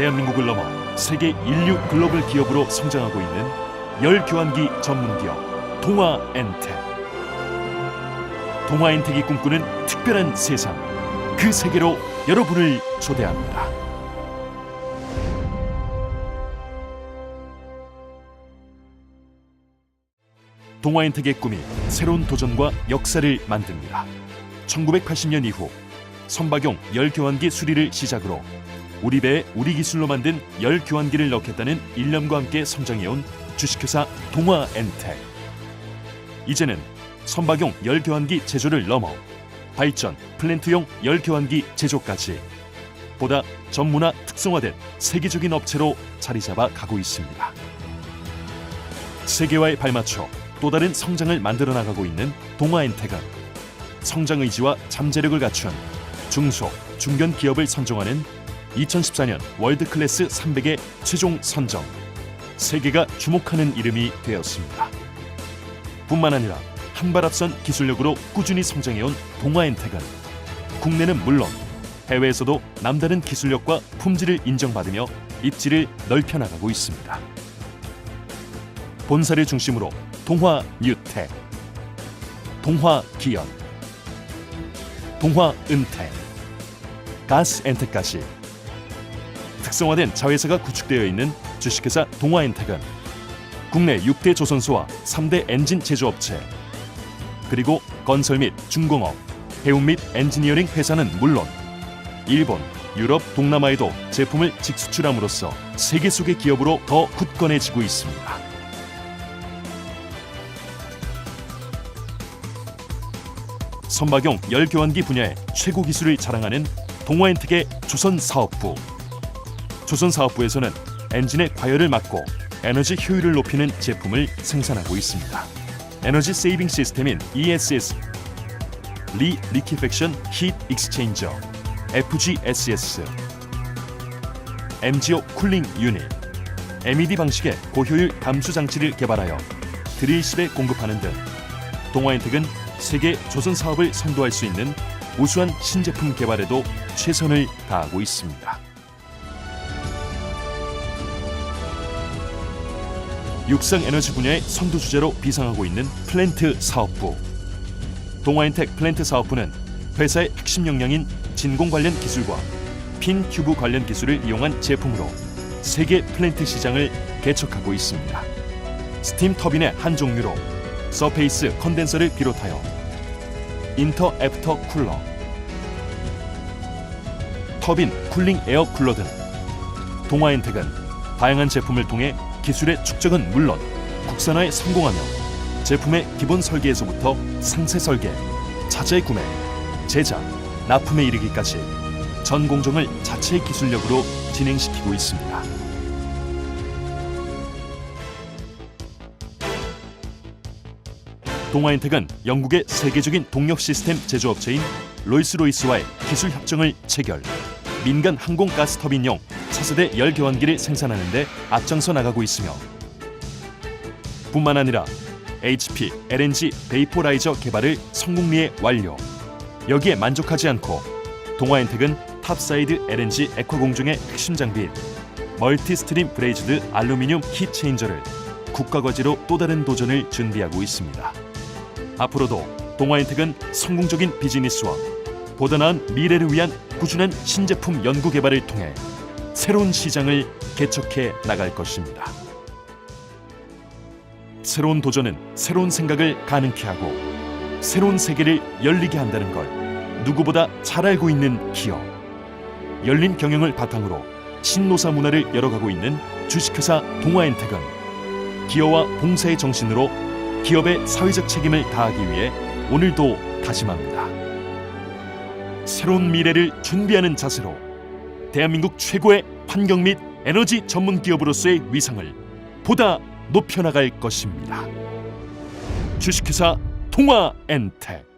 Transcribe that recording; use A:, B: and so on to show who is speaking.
A: 대한민국을 넘어 세계 인류 글로벌 기업으로 성장하고 있는 열 교환기 전문 기업 동아엔텍. 동아엔텍이 꿈꾸는 특별한 세상 그 세계로 여러분을 초대합니다. 동아엔텍의 꿈이 새로운 도전과 역사를 만듭니다. 1980년 이후 선박용 열 교환기 수리를 시작으로 우리 배에 우리 기술로 만든 열 교환기를 넣겠다는 일념과 함께 성장해온 주식회사 동아엔텍. 이제는 선박용 열 교환기 제조를 넘어 발전 플랜트용 열 교환기 제조까지 보다 전문화 특성화된 세계적인 업체로 자리 잡아 가고 있습니다. 세계화에 발맞춰 또 다른 성장을 만들어 나가고 있는 동아엔텍은 성장 의지와 잠재력을 갖춘 중소, 중견 기업을 선정하는 2014년 월드 클래스 300의 최종 선정 세계가 주목하는 이름이 되었습니다. 뿐만 아니라 한 발 앞선 기술력으로 꾸준히 성장해온 동아엔텍은 국내는 물론 해외에서도 남다른 기술력과 품질을 인정받으며 입지를 넓혀 나가고 있습니다. 본사를 중심으로 동화 뉴텍, 동화 기업, 동화 은택, 가스 엔텍까지 특성화된 자회사가 구축되어 있는 주식회사 동화엔텍은 국내 6대 조선소와 3대 엔진 제조업체 그리고 건설 및 중공업, 해운 및 엔지니어링 회사는 물론 일본, 유럽, 동남아에도 제품을 직수출함으로써 세계 속의 기업으로 더 굳건해지고 있습니다. 선박용 열 교환기 분야의 최고 기술을 자랑하는 동화엔텍의 조선 사업부. 조선 사업부에서는 엔진의 과열을 막고 에너지 효율을 높이는 제품을 생산하고 있습니다. 에너지 세이빙 시스템인 ESS, 리 리키팩션 히트 익스체인저, FGSS, MGO 쿨링 유닛, MED 방식의 고효율 감수 장치를 개발하여 드릴십에 공급하는 등 동화엔텍은 세계 조선 사업을 선도할 수 있는 우수한 신제품 개발에도 최선을 다하고 있습니다. 육상 에너지 분야의 선두 주자로 비상하고 있는 플랜트 사업부. 동아인텍 플랜트 사업부는 회사의 핵심 역량인 진공 관련 기술과 핀 튜브 관련 기술을 이용한 제품으로 세계 플랜트 시장을 개척하고 있습니다. 스팀 터빈의 한 종류로 서페이스 컨덴서를 비롯하여 인터 애프터 쿨러, 터빈 쿨링 에어 쿨러 등 동아엔텍은 다양한 제품을 통해 기술의 축적은 물론 국산화에 성공하며 제품의 기본 설계에서부터 상세 설계, 자재 구매, 제작, 납품에 이르기까지 전 공정을 자체 기술력으로 진행시키고 있습니다. 동아엔텍은 영국의 세계적인 동력 시스템 제조업체인 로이스로이스와의 기술 협정을 체결, 민간 항공 가스 터빈용 차세대 열 교환기를 생산하는 데 앞장서 나가고 있으며 뿐만 아니라 HP LNG 베이포라이저 개발을 성공리에 완료. 여기에 만족하지 않고 동아엔텍은 탑사이드 LNG 액화 공정의 핵심 장비인 멀티 스트림 브레이즈드 알루미늄 히 체인저를 국가 과제로 또 다른 도전을 준비하고 있습니다. 앞으로도 동아엔텍은 성공적인 비즈니스와 보다 나은 미래를 위한 꾸준한 신제품 연구 개발을 통해 새로운 시장을 개척해 나갈 것입니다. 새로운 도전은 새로운 생각을 가능케 하고 새로운 세계를 열리게 한다는 걸 누구보다 잘 알고 있는 기업. 열린 경영을 바탕으로 신노사 문화를 열어가고 있는 주식회사 동아엔텍은 기여와 봉사의 정신으로 기업의 사회적 책임을 다하기 위해 오늘도 다짐합니다. 새로운 미래를 준비하는 자세로 대한민국 최고의 환경 및 에너지 전문 기업으로서의 위상을 보다 높여나갈 것입니다. 주식회사 동아엔텍